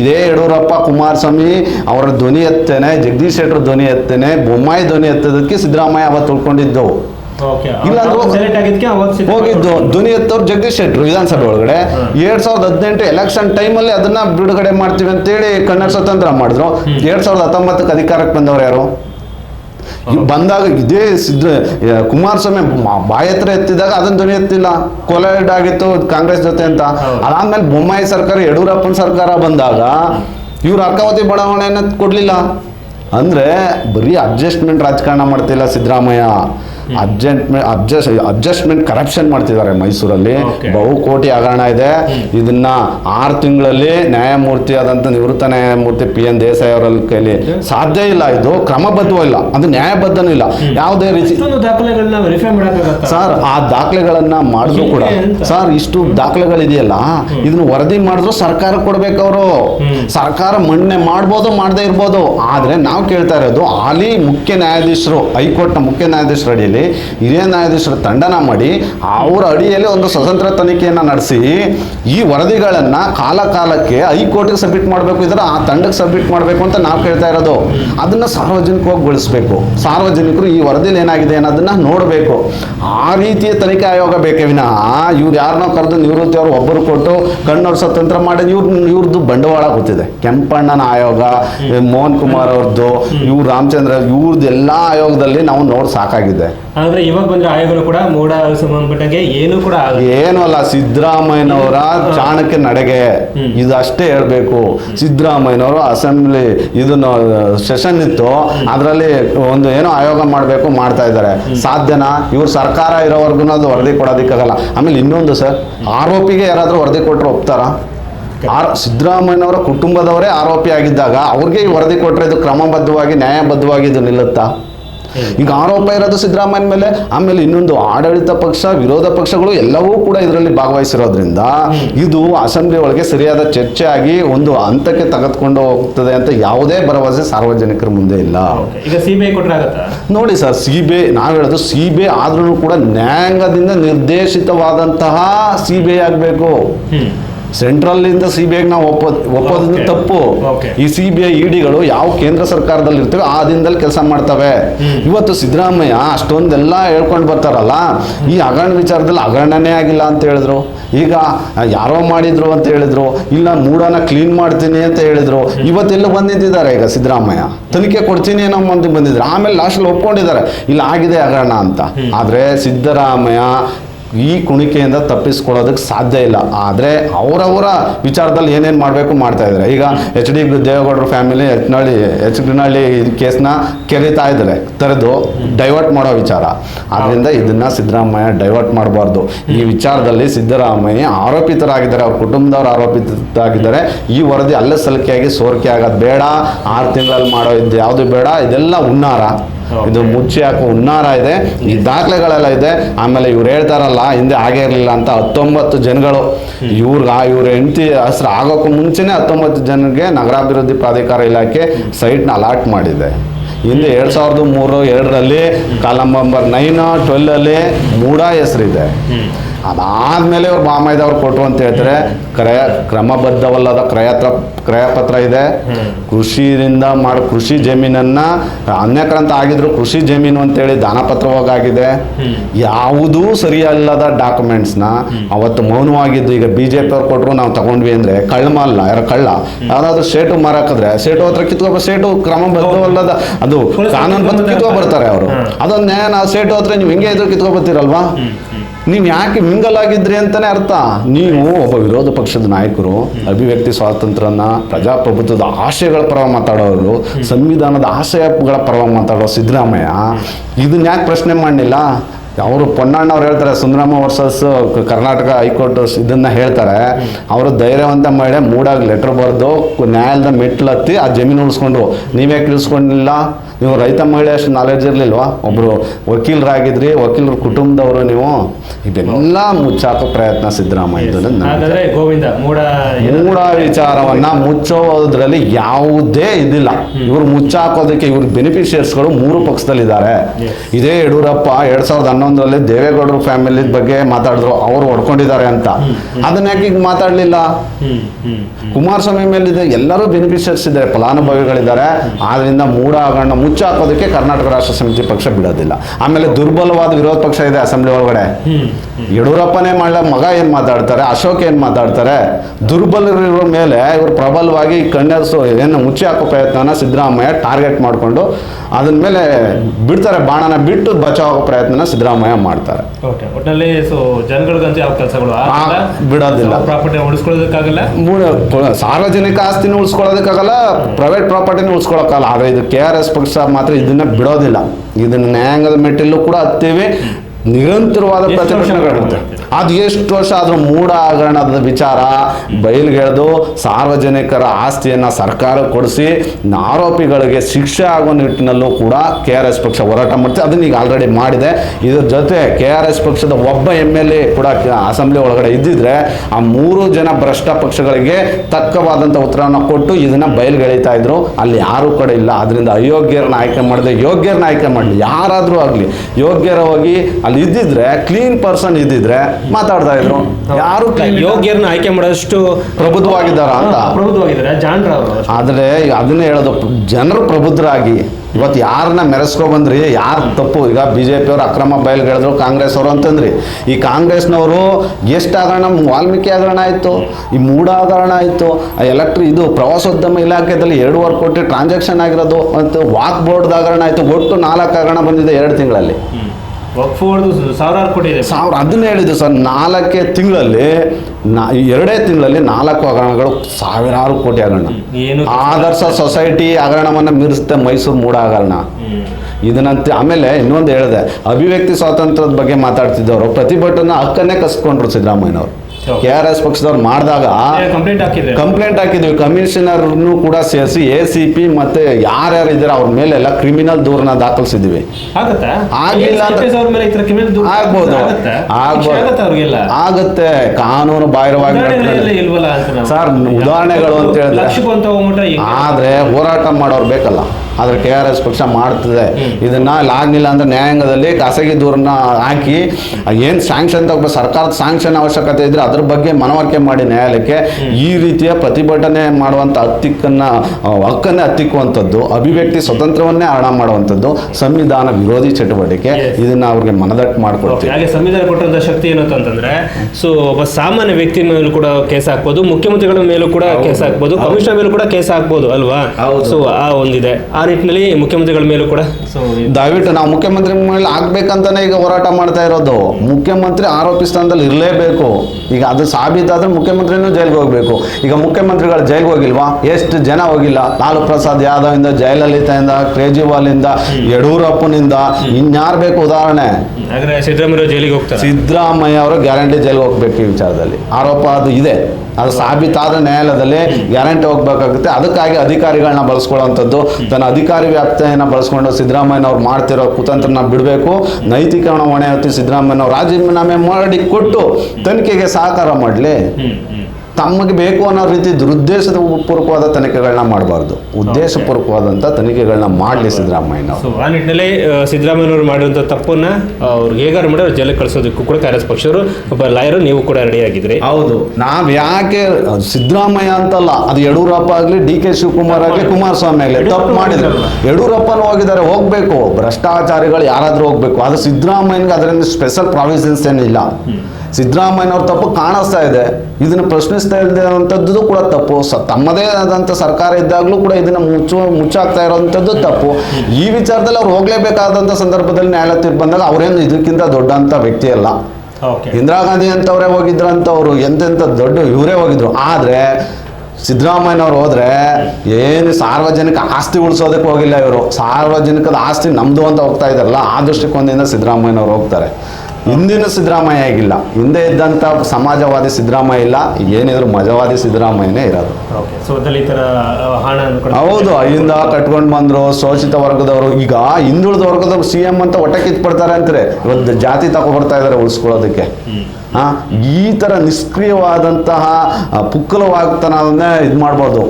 ಇದೇ ಯಡಿಯೂರಪ್ಪ, ಕುಮಾರಸ್ವಾಮಿ ಅವರ ಧ್ವನಿ ಎತ್ತೇನೆ, ಜಗದೀಶ್ ಶೆಟ್ಟರ್ ಧ್ವನಿ ಎತ್ತೇನೆ, ಬೊಮ್ಮಾಯಿ ಧ್ವನಿ ಎತ್ತದಕ್ಕೆ ಸಿದ್ದರಾಮಯ್ಯ ಅವತ್ತು ಉಳ್ಕೊಂಡಿದ್ದು. ಹೋಗಿದ್ದು ಧ್ವನಿ ಎತ್ತವ್ರು ಜಗದೀಶ್ ಶೆಟ್ಟರು ವಿಧಾನಸಭೆ ಒಳಗಡೆ. ಎರಡ್ ಸಾವಿರದ ಹದಿನೆಂಟು ಎಲೆಕ್ಷನ್ ಟೈಮಲ್ಲಿ ಅದನ್ನ ಬಿಡುಗಡೆ ಮಾಡ್ತೀವಿ ಅಂತೇಳಿ ಕನ್ನಡ ಸ್ವತಂತ್ರ ಮಾಡಿದ್ರು. ಎರಡ್ ಸಾವಿರದ ಹತ್ತೊಂಬತ್ತಕ್ಕೆ ಅಧಿಕಾರಕ್ಕೆ ಬಂದವರು ಯಾರು? ಬಂದಾಗ ಇದೇ ಸಿದ್ಧ ಕುಮಾರಸ್ವಾಮಿ ಬಾಯತ್ರ ಬಾಯಿ ಹತ್ರ ಎತ್ತಿದಾಗ ಅದನ್ನ ಧ್ವನಿ ಎತ್ತಿಲ್ಲ. ಕೊಲೈಡ್ ಆಗಿತ್ತು ಕಾಂಗ್ರೆಸ್ ಜೊತೆ ಅಂತ. ಅದಾದ್ಮೇಲೆ ಬೊಮ್ಮಾಯಿ ಸರ್ಕಾರ ಯಡಿಯೂರಪ್ಪನ ಸರ್ಕಾರ ಬಂದಾಗ ಇವ್ರು ಅರ್ಕಾವತಿ ಬಡಾವಣೆಯನ್ನ ಕೊಡ್ಲಿಲ್ಲ. ಅಂದ್ರೆ ಬರೀ ಅಡ್ಜಸ್ಟ್ಮೆಂಟ್ ರಾಜಕಾರಣ ಮಾಡ್ತಿಲ್ಲ Siddaramaiah. Adjustment adjust adjustment corruption ಮಾಡ್ತಿದ್ದಾರೆ ಮೈಸೂರಲ್ಲಿ. ಬಹುಕೋಟಿ ಹಗರಣ ಇದೆ. ಇದನ್ನ ಆರು ತಿಂಗಳಲ್ಲಿ ನ್ಯಾಯಮೂರ್ತಿ ಆದಂತ ನಿವೃತ್ತ ನ್ಯಾಯಮೂರ್ತಿ ಪಿ ಎನ್ ದೇಸಾಯಿ ಅವರ ಕೈಲಿ ಸಾಧ್ಯ ಇಲ್ಲ ಇದು. ಕ್ರಮಬದ್ಧವಲ್ಲ ಅದು ನ್ಯಾಯಬದ್ಧನೂ ಇಲ್ಲ. ಯಾವುದೇ ರೀತಿ ಸರ್ ಆ ದಾಖಲೆಗಳನ್ನ ಮಾಡಿದ್ರು ಕೂಡ. ಸರ್ ಇಷ್ಟು ದಾಖಲೆಗಳಿದೆಯಲ್ಲ ಇದನ್ನ ವರದಿ ಮಾಡಿದ್ರು ಸರ್ಕಾರ ಕೊಡ್ಬೇಕು ಅವರು. ಸರ್ಕಾರ ಮಣ್ಣೆ ಮಾಡ್ಬೋದು ಮಾಡದೇ ಇರ್ಬೋದು. ಆದ್ರೆ ನಾವು ಕೇಳ್ತಾ ಇರೋದು ಹಾಲಿ ಮುಖ್ಯ ನ್ಯಾಯಾಧೀಶರು ಹೈಕೋರ್ಟ್ನ ಮುಖ್ಯ ನ್ಯಾಯಾಧೀಶರ ಅಡಿಯಲ್ಲಿ ಹಿರಿಯ ನ್ಯಾಯಾಧೀಶರ ತಂಡನ ಮಾಡಿ ಅವರ ಅಡಿಯಲ್ಲಿ ಒಂದು ಸ್ವತಂತ್ರ ತನಿಖೆಯನ್ನ ನಡೆಸಿ ಈ ವರದಿಗಳನ್ನ ಕಾಲ ಕಾಲಕ್ಕೆ ಹೈಕೋರ್ಟ್ಗೆ ಸಬ್ಮಿಟ್ ಮಾಡಬೇಕು ಇದ್ರೆ ಆ ತಂಡಕ್ಕೆ ಸಬ್ಮಿಟ್ ಮಾಡಬೇಕು ಅಂತ ನಾವು ಕೇಳ್ತಾ ಇರೋದು. ಅದನ್ನ ಸಾರ್ವಜನಿಕವಾಗಿ ಗೊಳಿಸ್ಬೇಕು ಸಾರ್ವಜನಿಕರು ಈ ವರದಿಯಲ್ಲಿ ಏನಾಗಿದೆ ಅನ್ನೋದನ್ನ ನೋಡಬೇಕು. ಆ ರೀತಿಯ ತನಿಖೆ ಆಯೋಗ ಬೇಕೇ ವಿನಃ ಇವ್ರು ಯಾರನ್ನೋ ಕರೆದು ನಿವೃತ್ತಿ ಅವರು ಒಬ್ಬರು ಕೊಟ್ಟು ಕಣ್ಣವ್ರು ಸ್ವತಂತ್ರ ಮಾಡಿ ಇವ್ರ ಇವ್ರದ್ದು ಬಂಡವಾಳ ಗೊತ್ತಿದೆ. ಕೆಂಪಣ್ಣನ ಆಯೋಗ ಮೋಹನ್ ಕುಮಾರ್ ಅವ್ರದ್ದು ಇವ್ರು ರಾಮಚಂದ್ರ ಇವ್ರದ್ದು ಎಲ್ಲ ಆಯೋಗದಲ್ಲಿ ನಾವು ನೋಡಿ ಸಾಕಾಗಿದೆ. ಆದ್ರೆ ಇವಾಗ ಬಂದ್ರೆ ಆಯೋಗಗಳು ಕೂಡ ಮೋಡ ಸಂಬಂಧಪಟ್ಟಂಗೆ ಏನು ಕೂಡ ಏನು ಅಲ್ಲ ಸಿದ್ದರಾಮಯ್ಯನವರ ಚಾಣಕ್ಯ ನಡೆಗೆ. ಇದಷ್ಟೇ ಹೇಳ್ಬೇಕು. ಸಿದ್ದರಾಮಯ್ಯನವರು ಅಸೆಂಬ್ಲಿ ಇದನ್ನು ಸೆಷನ್ ಇತ್ತು. ಅದರಲ್ಲಿ ಒಂದು ಏನೋ ಆಯೋಗ ಮಾಡಬೇಕು ಮಾಡ್ತಾ ಇದ್ದಾರೆ. ಸಾಧ್ಯನಾ? ಇವ್ರು ಸರ್ಕಾರ ಇರೋವರೆಗೂ ಅದು ವರದಿ ಕೊಡೋದಕ್ಕಾಗಲ್ಲ. ಆಮೇಲೆ ಇನ್ನೊಂದು ಸರ್ ಆರೋಪಿಗೆ ಯಾರಾದರೂ ವರದಿ ಕೊಟ್ಟರೆ ಒಪ್ತಾರಾ? ಆರ್ ಸಿದ್ದರಾಮಯ್ಯನವರ ಕುಟುಂಬದವರೇ ಆರೋಪಿ ಆಗಿದ್ದಾಗ ಅವ್ರಿಗೆ ಈ ವರದಿ ಕೊಟ್ಟರೆ ಇದು ಕ್ರಮಬದ್ಧವಾಗಿ ನ್ಯಾಯಬದ್ಧವಾಗಿ ಇದು ನಿಲ್ಲುತ್ತಾ? ಈಗ ಆರೋಪ ಇರೋದು ಸಿದ್ದರಾಮಯ್ಯ ಮೇಲೆ ಆಮೇಲೆ ಇನ್ನೊಂದು ಆಡಳಿತ ಪಕ್ಷ ವಿರೋಧ ಪಕ್ಷಗಳು ಎಲ್ಲವೂ ಕೂಡ ಇದರಲ್ಲಿ ಭಾಗವಹಿಸಿರೋದ್ರಿಂದ ಇದು ಅಸೆಂಬ್ಲಿ ಒಳಗೆ ಸರಿಯಾದ ಚರ್ಚೆ ಆಗಿ ಒಂದು ಹಂತಕ್ಕೆ ತೆಗೆದುಕೊಂಡು ಹೋಗ್ತದೆ ಅಂತ ಯಾವುದೇ ಭರವಸೆ ಸಾರ್ವಜನಿಕರ ಮುಂದೆ ಇಲ್ಲ. ಈಗ ಸಿ ಬಿ ಐ ನೋಡಿ ಸರ್ ಸಿ ಬಿ ಐ ನಾವು ಹೇಳೋದು ಸಿ ಬಿ ಐ ಆದ್ರೂ ಕೂಡ ನ್ಯಾಯಾಂಗದಿಂದ ನಿರ್ದೇಶಿತವಾದಂತಹ ಸಿ ಬಿ ಐ ಆಗಬೇಕು ಹ್ಮ್ ಸೆಂಟ್ರಲ್ ಇಂದ ಸಿ ಬಿ ಐ ನಾವು ಒಪ್ಪ ಒಪ್ಪೋದು ತಪ್ಪು. ಈ ಸಿ ಬಿ ಐ ಇಡಿಗಳು ಯಾವ ಕೇಂದ್ರ ಸರ್ಕಾರದಲ್ಲಿ ಇರ್ತವೆ ಆ ದಿನದಲ್ಲಿ ಕೆಲಸ ಮಾಡ್ತವೆ. ಇವತ್ತು ಸಿದ್ದರಾಮಯ್ಯ ಅಷ್ಟೊಂದೆಲ್ಲ ಹೇಳ್ಕೊಂಡು ಬರ್ತಾರಲ್ಲ ಈ ಹಗರಣ ವಿಚಾರದಲ್ಲಿ ಹಗರಣನೇ ಆಗಿಲ್ಲ ಅಂತ ಹೇಳಿದ್ರು. ಈಗ ಯಾರೋ ಮಾಡಿದ್ರು ಅಂತ ಹೇಳಿದ್ರು ಇಲ್ಲ ಮೂಡನ ಕ್ಲೀನ್ ಮಾಡ್ತೀನಿ ಅಂತ ಹೇಳಿದ್ರು. ಇವತ್ತೆಲ್ಲ ಬಂದಿದ್ದಾರೆ ಈಗ ಸಿದ್ದರಾಮಯ್ಯ. ತನಿಖೆ ಕೊಡ್ತೀನಿ ಅನ್ನೋ ಮಂದಿ ಬಂದಿದ್ರು ಆಮೇಲೆ ಲಾಸ್ಟಲ್ಲಿ ಒಪ್ಕೊಂಡಿದ್ದಾರೆ. ಇಲ್ಲ ಆಗಿದೆ ಹಗರಣ ಅಂತ. ಆದ್ರೆ ಸಿದ್ದರಾಮಯ್ಯ ಈ ಕುಣಿಕೆಯಿಂದ ತಪ್ಪಿಸ್ಕೊಳ್ಳೋದಕ್ಕೆ ಸಾಧ್ಯ ಇಲ್ಲ. ಆದರೆ ಅವರವರ ವಿಚಾರದಲ್ಲಿ ಏನೇನು ಮಾಡಬೇಕು ಮಾಡ್ತಾ ಇದ್ದಾರೆ. ಈಗ ಎಚ್ ಡಿ ದೇವೇಗೌಡರ ಫ್ಯಾಮಿಲಿ ಎಚ್ನಳ್ಳಿ ಎಚ್ ಡಿನಹಳ್ಳಿ ಕೇಸ್ನ ಕೆರೀತಾ ಇದ್ದಾರೆ. ತೆರೆದು ಡೈವರ್ಟ್ ಮಾಡೋ ವಿಚಾರ. ಆದ್ದರಿಂದ ಇದನ್ನು ಸಿದ್ದರಾಮಯ್ಯ ಡೈವರ್ಟ್ ಮಾಡಬಾರ್ದು. ಈ ವಿಚಾರದಲ್ಲಿ ಸಿದ್ದರಾಮಯ್ಯ ಆರೋಪಿತರಾಗಿದ್ದಾರೆ. ಅವ್ರ ಕುಟುಂಬದವ್ರು ಆರೋಪಿತರಾಗಿದ್ದಾರೆ. ಈ ವರದಿ ಅಲ್ಲೇ ಸಲಿಕೆಯಾಗಿ ಸೋರಿಕೆ ಆಗೋದು ಬೇಡ. ಆರು ತಿಂಗಳಲ್ಲಿ ಮಾಡೋ ಇದು ಯಾವುದು ಬೇಡ. ಇದೆಲ್ಲ ಉನ್ನಾರ ಇದು ಮುಚ್ಚಿ ಹಾಕೋ ಹುನ್ನಾರ ಇದೆ. ಈ ದಾಖಲೆಗಳೆಲ್ಲ ಇದೆ. ಆಮೇಲೆ ಇವ್ರು ಹೇಳ್ತಾರಲ್ಲ ಹಿಂದೆ ಆಗೇ ಇರಲಿಲ್ಲ ಅಂತ ಹತ್ತೊಂಬತ್ತು ಜನಗಳು. ಇವ್ರಿಗೆ ಇವ್ರ ಹೆಂಡತಿ ಹೆಸರು ಆಗೋಕ್ಕೂ ಮುಂಚೆನೇ ಹತ್ತೊಂಬತ್ತು ಜನಕ್ಕೆ ನಗರಾಭಿವೃದ್ಧಿ ಪ್ರಾಧಿಕಾರ ಇಲಾಖೆ ಸೈಟ್ನ ಅಲಾಟ್ ಮಾಡಿದೆ. ಹಿಂದೆ ಎರಡು ಸಾವಿರದ ಮೂರು ಎರಡರಲ್ಲಿ ಕಾಲಂ ನಂಬರ್ ನೈನ್ ಟ್ವೆಲ್ಲಲ್ಲಿ ಮೂಡ ಹೆಸರಿದೆ. ಅದಾದ್ಮೇಲೆ ಅವ್ರು ಬಾಮೈದವ್ರು ಕೊಟ್ಟರು ಅಂತ ಹೇಳ್ತಾರೆ. ಕ್ರಯ ಕ್ರಮಬದ್ಧವಲ್ಲದ ಕ್ರಯತ್ರ ಕ್ರಯಪತ್ರ ಇದೆ. ಕೃಷಿಯಿಂದ ಮಾಡಿ ಕೃಷಿ ಜಮೀನನ್ನ ಅನ್ಯಕ್ರಂತ ಆಗಿದ್ರು ಕೃಷಿ ಜಮೀನು ಅಂತೇಳಿ ದಾನಪತ್ರವಾಗಿದೆ ಯಾವುದೂ ಸರಿಯಲ್ಲದ ಡಾಕ್ಯುಮೆಂಟ್ಸ್ನ ಅವತ್ತು ಮೌನವಾಗಿದ್ದು ಈಗ ಬಿ ಜೆ ಪಿ ಅವ್ರು ಕೊಟ್ಟರು ನಾವು ತಗೊಂಡ್ವಿ ಅಂದ್ರೆ ಕಳ್ಳ ಅಲ್ಲ ಯಾರು ಕಳ್ಳ? ಯಾರಾದ್ರೂ ಸೇಟು ಮಾರಾಕಿದ್ರೆ ಸೇಟು ಹತ್ರ ಕಿತ್ಕೊ ಸೇಟು ಕ್ರಮಬದ್ಧವಲ್ಲದ ಅದು ಕಾನೂನು ಬಂದು ಕಿತ್ಕೊ ಬರ್ತಾರೆ ಅವರು. ಅದನ್ನೇ ನಾವು ಸೇಟು ಹತ್ರ ನೀವು ಹಿಂಗೆ ಇದ್ರು ಕಿತ್ಕೊ ಬರ್ತೀರಲ್ವಾ ನೀವು ಯಾಕೆ ಮಿಂಗಲ್ ಆಗಿದ್ರಿ ಅಂತಾನೆ ಅರ್ಥ. ನೀವು ಒಬ್ಬ ವಿರೋಧ ಪಕ್ಷದ ನಾಯಕರು, ಅಭಿವ್ಯಕ್ತಿ ಸ್ವಾತಂತ್ರ್ಯನ ಪ್ರಜಾಪ್ರಭುತ್ವದ ಆಶಯಗಳ ಪರವಾಗಿ ಮಾತಾಡೋರು, ಸಂವಿಧಾನದ ಆಶಯಗಳ ಪರವಾಗಿ ಮಾತಾಡೋ ಸಿದ್ದರಾಮಯ್ಯ, ಇದನ್ನ ಯಾಕೆ ಪ್ರಶ್ನೆ ಮಾಡಲಿಲ್ಲ? ಅವರು ಪೊನ್ನಣ್ಣ ಅವ್ರು ಹೇಳ್ತಾರೆ, ಸುಂದರಾಮ ವರ್ಸಸ್ ಕರ್ನಾಟಕ ಹೈಕೋರ್ಟ್ ಇದನ್ನ ಹೇಳ್ತಾರೆ. ಅವರು ಧೈರ್ಯವಂತ ಮಹಿಳೆ, ಮೂಡಾಗಿ ಲೆಟರ್ ಬರೆದು, ನ್ಯಾಯಾಲಯದ ಮೆಟ್ಲು ಹತ್ತಿ ಆ ಜಮೀನು ಉಳಿಸ್ಕೊಂಡ್ರು. ನೀವ್ಯಾಕೆ ಇಳಿಸ್ಕೊಂಡಿಲ್ಲ? ನೀವು ರೈತ ಮಹಿಳೆ ಅಷ್ಟು ನಾಲೆಡ್ಜ್ ಇರಲಿಲ್ವಾ? ಒಬ್ಬರು ವಕೀಲರಾಗಿದ್ರಿ ವಕೀಲರ ಕುಟುಂಬದವರು ನೀವು ಇದೆಲ್ಲ ಮುಚ್ಚಾಕೋ ಪ್ರಯತ್ನ ಸಿದ್ದರಾಮಯ್ಯ ಗೋವಿಂದ ಮೂಡ ಮೂಢ ವಿಚಾರವನ್ನ ಮುಚ್ಚೋದ್ರಲ್ಲಿ ಯಾವುದೇ ಇದಿಲ್ಲ. ಇವರು ಮುಚ್ಚಾಕೋದಕ್ಕೆ ಇವ್ರ ಬೆನಿಫಿಷಿಯರ್ಸ್ಗಳು ಮೂರು ಪಕ್ಷದಲ್ಲಿದ್ದಾರೆ. ಇದೇ ಯಡಿಯೂರಪ್ಪ ಎರಡ್ ಸಾವಿರದ ಹನ್ನೊಂದರಲ್ಲಿ ದೇವೇಗೌಡರ ಫ್ಯಾಮಿಲಿ ಬಗ್ಗೆ ಮಾತಾಡಿದ್ರು ಅವರು ಹೊಡ್ಕೊಂಡಿದ್ದಾರೆ ಅಂತ. ಅದನ್ನ ಯಾಕೆ ಈಗ ಮಾತಾಡ್ಲಿಲ್ಲ? ಕುಮಾರಸ್ವಾಮಿ ಮೇಲಿದೆ ಎಲ್ಲರೂ ಬೆನಿಫಿಷಿಯರ್ಸ್ ಇದ್ದಾರೆ ಫಲಾನುಭವಿಗಳಿದ್ದಾರೆ. ಆದ್ರಿಂದ ಮೂಢ ಹಗರಣ ಮುಚ್ಚಾಕೋದಕ್ಕೆ ಕರ್ನಾಟಕ ರಾಷ್ಟ್ರ ಸಮಿತಿ ಪಕ್ಷ ಬಿಡೋದಿಲ್ಲ. ಆಮೇಲೆ ದುರ್ಬಲವಾದ ವಿರೋಧ ಪಕ್ಷ ಇದೆ ಅಸೆಂಬ್ಲಿ ಒಳಗಡೆ. ಯಡಿಯೂರಪ್ಪನೇ ಮಾಡಲ ಮಗ ಏನು ಮಾತಾಡ್ತಾರೆ ಅಶೋಕ್ ಏನು ಮಾತಾಡ್ತಾರೆ ದುರ್ಬಲರಿರೋ ಮೇಲೆ ಇವರು ಪ್ರಬಲವಾಗಿ ಕಣ್ಣರ್ಸು ಏನು ಮುಚ್ಚಿ ಹಾಕೋ ಪ್ರಯತ್ನನ ಸಿದ್ದರಾಮಯ್ಯ ಟಾರ್ಗೆಟ್ ಮಾಡಿಕೊಂಡು ಅದನ್ನ ಮೇಲೆ ಬಿಡ್ತಾರೆ ಬಾಣನ ಬಿಟ್ಟು ಬಚಾವ್ ಆಗೋ ಪ್ರಯತ್ನನ ಸಿದ್ದರಾಮಯ್ಯ ಮಾಡ್ತಾರೆ. ಓಕೆ ಒಟ್ಟಲ್ಲಿ ಸೊ ಜನಗಳಿಗಂತೂ ಯಾವ ಕೆಲಸಗಳು ಆ, ಬಿಡೋದಿಲ್ಲ. ಪ್ರಾಪರ್ಟಿ ಉಳಿಸ್ಕೊಳ್ಳೋದಕ್ಕಾಗಲ್ಲ? ಸಾರ್ವಜನಿಕ ಆಸ್ತಿನ ಉಳಿಸ್ಕೊಳ್ಳೋದಕ್ಕಾಗಲ್ಲ ಪ್ರೈವೇಟ್ ಪ್ರಾಪರ್ಟಿನ ಉಳಿಸ್ಕೊಳ್ಳೋಕ್ಕಾಗಲ್ಲ. ಆದರೆ ಇದು ಕೆ ಆರ್ ಎಸ್ ಪಕ್ಷ ಮಾತ್ರ ಇದನ್ನ ಬಿಡೋದಿಲ್ಲ. ಇದನ್ನ ನ್ಯಾಯಾಂಗದ ಮೆಟ್ಟಿಲು ಕೂಡ ಹತ್ತೀವಿ. ನಿರಂತರವಾದ ಪ್ರತಿಭಟನೆಗಳಿರುತ್ತೆ ಅದು ಎಷ್ಟು ವರ್ಷ ಆದರೂ ಮೂಢ ಹಗರಣದ ವಿಚಾರ. ಬಯಲುಗೆಳೆದು ಸಾರ್ವಜನಿಕರ ಆಸ್ತಿಯನ್ನು ಸರ್ಕಾರ ಕೊಡಿಸಿ ಆರೋಪಿಗಳಿಗೆ ಶಿಕ್ಷೆ ಆಗೋ ನಿಟ್ಟಿನಲ್ಲೂ ಕೂಡ ಕೆ ಆರ್ ಎಸ್ ಪಕ್ಷ ಹೋರಾಟ ಮಾಡ್ತೀವಿ ಅದನ್ನ ಈಗ ಆಲ್ರೆಡಿ ಮಾಡಿದೆ. ಇದ್ರ ಜೊತೆ ಕೆ ಆರ್ ಎಸ್ ಪಕ್ಷದ ಒಬ್ಬ ಎಂ ಎಲ್ ಎ ಕೂಡ ಅಸೆಂಬ್ಲಿ ಒಳಗಡೆ ಇದ್ದಿದ್ರೆ ಆ ಮೂರು ಜನ ಭ್ರಷ್ಟ ಪಕ್ಷಗಳಿಗೆ ತಕ್ಕವಾದಂಥ ಉತ್ತರವನ್ನು ಕೊಟ್ಟು ಇದನ್ನು ಬಯಲ್ಗೆಳೀತಾ ಇದ್ರು. ಅಲ್ಲಿ ಯಾರು ಕೂಡ ಇಲ್ಲ. ಅದರಿಂದ ಅಯೋಗ್ಯರನ್ನ ಆಯ್ಕೆ ಮಾಡಿದೆ ಯೋಗ್ಯರನ್ನ ಆಯ್ಕೆ ಮಾಡಲಿ. ಯಾರಾದರೂ ಆಗಲಿ. ಯೋಗ್ಯರ ಹೋಗಿ ಅಲ್ಲಿ ಇದ್ದಿದ್ರೆ ಕ್ಲೀನ್ ಪರ್ಸನ್ ಇದ್ದಿದ್ರೆ ಮಾತಾಡ್ತಾ ಇದ್ರು. ಯಾರು ಯೋಗ್ಯರನ್ನ ಆಯ್ಕೆ ಮಾಡೋಷ್ಟು ಪ್ರಬುದ್ಧವಾಗಿದ್ದಾರ ಅಂತ. ಪ್ರಬುದ್ಧವಾಗಿದ್ದಾರೆ. ಅವರು ಆದರೆ ಅದನ್ನೇ ಹೇಳೋದು ಜನರು ಪ್ರಬುದ್ಧರಾಗಿ ಇವತ್ತು ಯಾರನ್ನ ಮೆರೆಸ್ಕೊ ಬಂದ್ರಿ ಯಾರು ತಪ್ಪು? ಈಗ ಬಿ ಜೆ ಪಿಯವರು ಅಕ್ರಮ ಬಯಲ್ಗೆಳಿದ್ರು ಕಾಂಗ್ರೆಸ್ ಅವರು ಅಂತಂದ್ರಿ. ಈ ಕಾಂಗ್ರೆಸ್ನವರು ಎಷ್ಟು ಹಗರಣ ವಾಲ್ಮೀಕಿ ಹಗರಣ ಆಯಿತು ಈ ಮೂಡ ಹಗರಣ ಆಯಿತು ಎಲೆಕ್ಟ್ರಿ ಇದು ಪ್ರವಾಸೋದ್ಯಮ ಇಲಾಖೆಯಲ್ಲಿ ಎರಡೂವರೆ ಕೋಟಿ ಟ್ರಾನ್ಸಾಕ್ಷನ್ ಆಗಿರೋದು ಮತ್ತು ವಾಕ್ ಬೋರ್ಡ್ ಹಗರಣ ಆಯಿತು ಒಟ್ಟು ನಾಲ್ಕು ಹಗರಣ ಬಂದಿದೆ ಎರಡು ತಿಂಗಳಲ್ಲಿ. ಸಾವಿರಾರು ಕೋಟಿ ಸಾವಿರ ಅದನ್ನ ಹೇಳಿದ್ದು ಸರ್ ನಾಲ್ಕೇ ತಿಂಗಳಲ್ಲಿ ನಾ ಎರಡೇ ತಿಂಗಳಲ್ಲಿ ನಾಲ್ಕು ಹಗರಣಗಳು ಸಾವಿರಾರು ಕೋಟಿ ಹಗರಣ ಆದರ್ಶ ಸೊಸೈಟಿ ಹಗರಣವನ್ನು ಮೀರಿಸುತ್ತೆ ಮೈಸೂರು ಮೂಡ ಹಗರಣ. ಇದನ್ನಂತೆ ಆಮೇಲೆ ಇನ್ನೊಂದು ಹೇಳಿದೆ ಅಭಿವ್ಯಕ್ತಿ ಸ್ವಾತಂತ್ರ್ಯದ ಬಗ್ಗೆ ಮಾತಾಡ್ತಿದ್ದವರು ಪ್ರತಿಭಟನೆ ಹಕ್ಕನ್ನೇ ಕಸ್ಕೊಂಡ್ರು ಸಿದ್ದರಾಮಯ್ಯನವರು. ಕೆ ಆರ್ ಎಸ್ ಪಕ್ಷದವ್ರು ಮಾಡಿದಾಗ ಕಂಪ್ಲೇಂಟ್ ಹಾಕಿದ್ವಿ. ಕಮಿಷನರ್ನು ಕೂಡ ಸೇರಿಸಿ ಎ ಸಿ ಪಿ ಮತ್ತೆ ಯಾರ್ಯಾರು ಇದ್ದಾರೆ ಅವ್ರ ಮೇಲೆಲ್ಲ ಕ್ರಿಮಿನಲ್ ದೂರನ್ನ ದಾಖಲಿಸಿದ್ವಿ ಆಗ್ಬೋದು. ಆಗುತ್ತೆ? ಕಾನೂನು ಬಾಹಿರವಾಗಿ. ಸರ್, ಉದಾಹರಣೆಗಳು ಅಂತ ಹೇಳಿದ್ರೆ- ಆದ್ರೆ ಹೋರಾಟ ಮಾಡೋರು ಬೇಕಲ್ಲ. ಆದ್ರೆ ಕೆ ಆರ್ ಎಸ್ ಪಕ್ಷ ಮಾಡ್ತಿದೆ. ಇದನ್ನ ಆಗ್ಲಿಲ್ಲ ಅಂದ್ರೆ ನ್ಯಾಯಾಂಗದಲ್ಲಿ ಖಾಸಗಿ ದೂರನ್ನ ಹಾಕಿ ಏನ್ ಸ್ಯಾಂಕ್ಷನ್ ತಗೋ ಸರ್ಕಾರದ ಸ್ಯಾಂಕ್ಷನ್ ಅವಶ್ಯಕತೆ ಇದ್ರೆ ಅದ್ರ ಬಗ್ಗೆ ಮನವರಿಕೆ ಮಾಡಿ ನ್ಯಾಯಾಲಯಕ್ಕೆ. ಈ ರೀತಿಯ ಪ್ರತಿಭಟನೆ ಮಾಡುವಂತ ಹತ್ತಿಕ್ಕನ್ನ ಹಕ್ಕನ್ನೇ ಹತ್ತಿಕ್ಕುವಂಥದ್ದು ಅಭಿವ್ಯಕ್ತಿ ಸ್ವತಂತ್ರವನ್ನೇ ಹರಣ ಮಾಡುವಂಥದ್ದು ಸಂವಿಧಾನ ವಿರೋಧಿ ಚಟುವಟಿಕೆ. ಇದನ್ನ ಅವ್ರಿಗೆ ಮನದಟ್ಟು ಮಾಡ್ಕೊಳ್ತೀವಿ ಮಾಡ್ಕೊಡ್ತೀವಿ ಹಾಗೆ ಸಂವಿಧಾನ ಕೊಟ್ಟಂತ ಶಕ್ತಿ ಏನು ಅಂತಂದ್ರೆ ಸೊ ಒಬ್ಬ ಸಾಮಾನ್ಯ ವ್ಯಕ್ತಿ ಮೇಲೂ ಕೂಡ ಕೇಸ್ ಹಾಕ್ಬೋದು ಮುಖ್ಯಮಂತ್ರಿಗಳ ಮೇಲೂ ಕೂಡ ಕೇಸ್ ಹಾಕ್ಬೋದು ಕಮಿಷನರ್ ಮೇಲೂ ಕೂಡ ಕೇಸ್ ಹಾಕ್ಬೋದು ಅಲ್ವಾ. ಸೊ ಆ ಒಂದಿದೆ. ಆ ನಿಟ್ಟಿನಲ್ಲಿ ಮುಖ್ಯಮಂತ್ರಿಗಳ ಮೇಲೂ ಕೂಡ. ಸೊ ದಯವಿಟ್ಟು ನಾವು ಮುಖ್ಯಮಂತ್ರಿ ಮೇಲೆ ಆಗ್ಬೇಕಂತಾನೆ ಈಗ ಹೋರಾಟ ಮಾಡ್ತಾ ಇರೋದು. ಮುಖ್ಯಮಂತ್ರಿ ಆರೋಪಿ ಸ್ಥಾನದಲ್ಲಿ ಇರಲೇಬೇಕು. ಈಗ ಅದು ಸಾಬೀತಾದ್ರೆ ಮುಖ್ಯಮಂತ್ರಿನೂ ಜೈಲಿಗೆ ಹೋಗ್ಬೇಕು. ಈಗ ಮುಖ್ಯಮಂತ್ರಿಗಳು ಜೈಲಿಗೆ ಹೋಗಿಲ್ವಾ? ಎಷ್ಟು ಜನ ಹೋಗಿಲ್ಲ? ಲಾಲು ಪ್ರಸಾದ್ ಯಾದವ್ ಇಂದ ಜಯಲಲಿತಾಯಿಂದ ಕೇಜ್ರಿವಾಲ್ ಇಂದ ಯಡಿಯೂರಪ್ಪನಿಂದ ಇನ್ಯಾರು ಬೇಕು ಉದಾಹರಣೆ? ಸಿದ್ದರಾಮಯ್ಯ ಜೈಲಿಗೆ ಹೋಗ್ತಾರೆ? ಸಿದ್ದರಾಮಯ್ಯ ಅವರು ಗ್ಯಾರಂಟಿ ಜೈಲಿಗೆ ಹೋಗ್ಬೇಕು ಈ ವಿಚಾರದಲ್ಲಿ. ಆರೋಪ ಅದು ಇದೆ. ಅದು ಸಾಬೀತಾದ ನ್ಯಾಯಾಲಯದಲ್ಲಿ ಗ್ಯಾರಂಟಿ ಹೋಗ್ಬೇಕಾಗುತ್ತೆ. ಅದಕ್ಕಾಗಿ ಅಧಿಕಾರಿಗಳನ್ನ ಬಳಸ್ಕೊಳ್ಳೋವಂಥದ್ದು ತನ್ನ ಅಧಿಕಾರಿ ವ್ಯಾಪ್ತಿಯನ್ನು ಬಳಸ್ಕೊಂಡು ಸಿದ್ದರಾಮಯ್ಯನವ್ರು ಮಾಡ್ತಿರೋ ಕುತಂತ್ರನ ಬಿಡಬೇಕು. ನೈತಿಕರಣ ಹೊಣೆ ಹೊತ್ತಿ ಸಿದ್ದರಾಮಯ್ಯನವ್ರು ರಾಜೀನಾಮೆ ಮಾಡಿ ಕೊಟ್ಟು ತನಿಖೆಗೆ ಸಹಕಾರ ಮಾಡಲಿ. ತಮಗೆ ಬೇಕು ಅನ್ನೋ ರೀತಿ ದುರುದ್ದೇಶದ ಪೂರ್ವಕವಾದ ತನಿಖೆಗಳನ್ನ ಮಾಡಬಾರ್ದು. ಉದ್ದೇಶಪೂರ್ವಕವಾದಂಥ ತನಿಖೆಗಳನ್ನ ಮಾಡಲಿ ಸಿದ್ದರಾಮಯ್ಯನವರು. ಸೊ ಆ ನಿಟ್ಟಿನಲ್ಲಿ ಸಿದ್ದರಾಮಯ್ಯವರು ಸಿದ್ದರಾಮಯ್ಯನವರು ಮಾಡಿರುವಂಥ ತಪ್ಪನ್ನ ಅವ್ರು ಹೇಗಾರು ಮಾಡಿ ಅವ್ರು ಜೈಲಿಗೆ ಕಳಿಸೋದಕ್ಕೂ ಕೂಡ ಕಾಂಗ್ರೆಸ್ ಪಕ್ಷರು ಒಬ್ಬ ಲಾಯರು ನೀವು ಕೂಡ ರೆಡಿ ಆಗಿದ್ರಿ. ಹೌದು. ನಾವ್ ಯಾಕೆ ಸಿದ್ದರಾಮಯ್ಯ ಅಂತಲ್ಲ ಅದು ಯಡಿಯೂರಪ್ಪ ಆಗಲಿ ಡಿ ಕೆ ಶಿವಕುಮಾರ್ ಆಗಲಿ ಕುಮಾರಸ್ವಾಮಿ ಆಗಲಿ ತಪ್ಪು ಮಾಡಿದ್ರು. ಯಡಿಯೂರಪ್ಪನೂ ಹೋಗಿದ್ದಾರೆ ಹೋಗ್ಬೇಕು. ಭ್ರಷ್ಟಾಚಾರಿಗಳು ಯಾರಾದರೂ ಹೋಗ್ಬೇಕು. ಅದು ಸಿದ್ದರಾಮಯ್ಯನಿಗೆ ಅದರಿಂದ ಸ್ಪೆಷಲ್ ಪ್ರಾವಿಷನ್ಸ್ ಏನಿಲ್ಲ. ಸಿದ್ದರಾಮಯ್ಯನವ್ರ ತಪ್ಪು ಕಾಣಿಸ್ತಾ ಇದೆ. ಇದನ್ನು ಪ್ರಶ್ನಿಸ್ತಾ ಇರುವಂಥದ್ದು ಕೂಡ ತಪ್ಪು. ಸ ತಮ್ಮದೇ ಆದಂಥ ಸರ್ಕಾರ ಇದ್ದಾಗಲೂ ಕೂಡ ಇದನ್ನು ಮುಚ್ಚು ಮುಚ್ಚಾಗ್ತಾ ಇರೋವಂಥದ್ದು ತಪ್ಪು. ಈ ವಿಚಾರದಲ್ಲಿ ಅವ್ರು ಹೋಗಲೇಬೇಕಾದಂಥ ಸಂದರ್ಭದಲ್ಲಿ ನ್ಯಾಯಾಲಯ ತೀರ್ಪು ಬಂದಾಗ ಅವರೇನು ಇದಕ್ಕಿಂತ ದೊಡ್ಡಂಥ ವ್ಯಕ್ತಿ ಅಲ್ಲ. ಇಂದಿರಾ ಗಾಂಧಿ ಅಂತವರೇ ಹೋಗಿದ್ರು ಅಂತ ಅವರು ಎಂತೆಂಥ ದೊಡ್ಡ ಇವರೇ ಹೋಗಿದ್ರು. ಆದರೆ ಸಿದ್ದರಾಮಯ್ಯನವ್ರು ಹೋದ್ರೆ ಏನು ಸಾರ್ವಜನಿಕ ಆಸ್ತಿ ಉಳಿಸೋದಕ್ಕೆ ಹೋಗಿಲ್ಲ ಇವರು. ಸಾರ್ವಜನಿಕದ ಆಸ್ತಿ ನಮ್ಮದು ಅಂತ ಹೋಗ್ತಾ ಇದ್ದಾರಲ್ಲ ಆ ದೃಷ್ಟಿಕೋನದಿಂದ ಸಿದ್ದರಾಮಯ್ಯನವ್ರು ಹೋಗ್ತಾರೆ. ಹಿಂದಿನ ಸಿದ್ದರಾಮಯ್ಯ ಆಗಿಲ್ಲ ಹಿಂದೆ ಇದ್ದಂಥ ಸಮಾಜವಾದಿ ಸಿದ್ದರಾಮಯ್ಯ ಇಲ್ಲ ಏನಿದ್ರು ಮಜವಾದಿ ಸಿದ್ದರಾಮಯ್ಯನೇ ಇರೋದು. ಹೌದು ಅಲ್ಲಿಂದ ಕಟ್ಕೊಂಡು ಬಂದರು ಶೋಷಿತ ವರ್ಗದವರು. ಈಗ ಹಿಂದುಳಿದ ವರ್ಗದವ್ರು ಸಿ ಎಂ ಅಂತ ಹೊಟ್ಟೆ ಕಿತ್ಬಿಡ್ತಾರೆ ಅಂತಾರೆ. ಇವತ್ತು ಜಾತಿ ತಗೊಬರ್ತಾ ಇದ್ದಾರೆ ಉಳಿಸ್ಕೊಳ್ಳೋದಕ್ಕೆ. ಈ ಥರ ನಿಷ್ಕ್ರಿಯವಾದಂತಹ ಪುಕ್ಕಲವಾಗ್ತಾನ ಅದನ್ನೇ ಇದು ಮಾಡ್ಬೋದು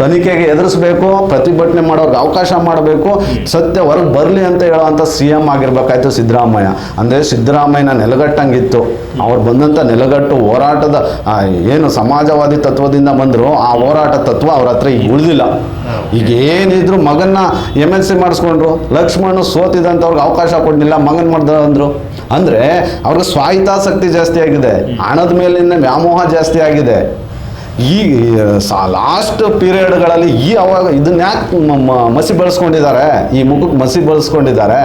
ತನಿಖೆಗೆ ಎದುರಿಸ್ಬೇಕು ಪ್ರತಿಭಟನೆ ಮಾಡೋರ್ಗೆ ಅವಕಾಶ ಮಾಡಬೇಕು ಸತ್ಯ ಹೊರಗೆ ಬರಲಿ ಅಂತ ಹೇಳೋವಂಥ ಸಿ ಎಂ ಆಗಿರ್ಬೇಕಾಯ್ತು ಸಿದ್ದರಾಮಯ್ಯ. ಅಂದರೆ ಸಿದ್ದರಾಮಯ್ಯನ ನೆಲಗಟ್ಟಂಗಿತ್ತು. ಅವ್ರು ಬಂದಂಥ ನೆಲಗಟ್ಟು ಹೋರಾಟದ ಏನು ಸಮಾಜವಾದಿ ತತ್ವದಿಂದ ಬಂದರು ಆ ಹೋರಾಟ ತತ್ವ ಅವ್ರ ಹತ್ರ ಈಗ ಉಳಿದಿಲ್ಲ. ಈಗ ಏನಿದ್ರು ಮಗನ್ನ ಎಂ ಎಲ್ ಸಿ ಮಾಡಿಸ್ಕೊಂಡ್ರು, ಲಕ್ಷ್ಮಣ್ ಸೋತಿದಂಥವ್ರಿಗೆ ಅವಕಾಶ ಕೊಡಲಿಲ್ಲ, ಮಗನ್ ಮಾಡ್ದ ಅಂದ್ರು. ಅಂದ್ರೆ ಅವ್ರಿಗೆ ಸ್ವಾಯಿತಾಸಕ್ತಿ ಜಾಸ್ತಿ ಆಗಿದೆ. ಹಣದ ಮೇಲಿನ ವ್ಯಾಮೋಹ ಜಾಸ್ತಿ ಆಗಿದೆ. ಈ ಲಾಸ್ಟ್ ಪೀರಿಯಡ್ಗಳಲ್ಲಿ ಈ ಅವಾಗ ಇದನ್ನ ಯಾಕೆ ಮಸಿ ಬಳಸ್ಕೊಂಡಿದ್ದಾರೆ? ಈ ಮುಖಕ್ಕೆ ಮಸಿ ಬಳಸ್ಕೊಂಡಿದ್ದಾರೆ.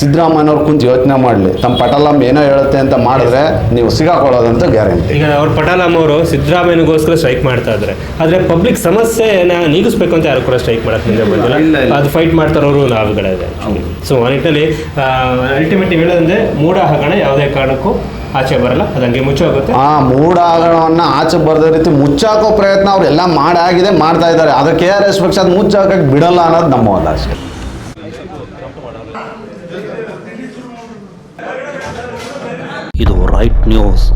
ಸಿದ್ದರಾಮಯ್ಯನವ್ರು ಕುಂತು ಯೋಚನೆ ಮಾಡಲಿ. ತಮ್ಮ ಪಟಾಲಾಮ್ ಏನೋ ಹೇಳುತ್ತೆ ಅಂತ ಮಾಡಿದ್ರೆ ನೀವು ಸಿಗಾಕೊಳ್ಳೋದಂತ ಗ್ಯಾರಂಟಿ ಈಗ ಅವ್ರ ಪಟಾಲಮ್ಮ ಅವರು ಸಿದ್ದರಾಮಯ್ಯನಿಗೋಸ್ಕರ ಸ್ಟ್ರೈಕ್ ಮಾಡ್ತಾ ಇದ್ದಾರೆ ಆದರೆ ಪಬ್ಲಿಕ್ ಸಮಸ್ಯೆನ ನೀಗಿಸ್ಬೇಕು ಅಂತ ಯಾರು ಕೂಡ ಸ್ಟ್ರೈಕ್ ಮಾಡಕ್ಕೆ ಮುಂದೆ ಬಂದಿಲ್ಲ. ಅದು ಫೈಟ್ ಮಾಡ್ತಾರೋರು ನಾವುಗಳಿದೆ ಸೊ ಆ ನಿಟ್ಟಿನಲ್ಲಿ ಅಲ್ಟಿಮೇಟ್ ಹೇಳೋದಂದ್ರೆ ಮೂಢ ಹಗಣ ಯಾವುದೇ ಕಾರಣಕ್ಕೂ ಆಚೆ ಬರಲ್ಲ ಅದಂಗೆ ಹಂಗೆ ಮುಚ್ಚೋಗುತ್ತೆ. ಆ ಮೂಢಾಗರಣವನ್ನ ಆಚೆ ಬರದ ರೀತಿ ಮುಚ್ಚಾಕೋ ಪ್ರಯತ್ನ ಅವರೆಲ್ಲ ಮಾಡಾಗಿದೆ ಮಾಡ್ತಾ ಇದ್ದಾರೆ. ಅದಕ್ಕೆ ಕೆ ಆರ್ ಎಸ್ ಪಕ್ಷ ಅದು ಮುಚ್ಚಾಕಕ್ಕೆ ಬಿಡಲ್ಲ ಅನ್ನೋದು ನಮ್ಮ ಒಂದು ಆಸೆ. ಇದು ರೈಟ್ ನ್ಯೂಸ್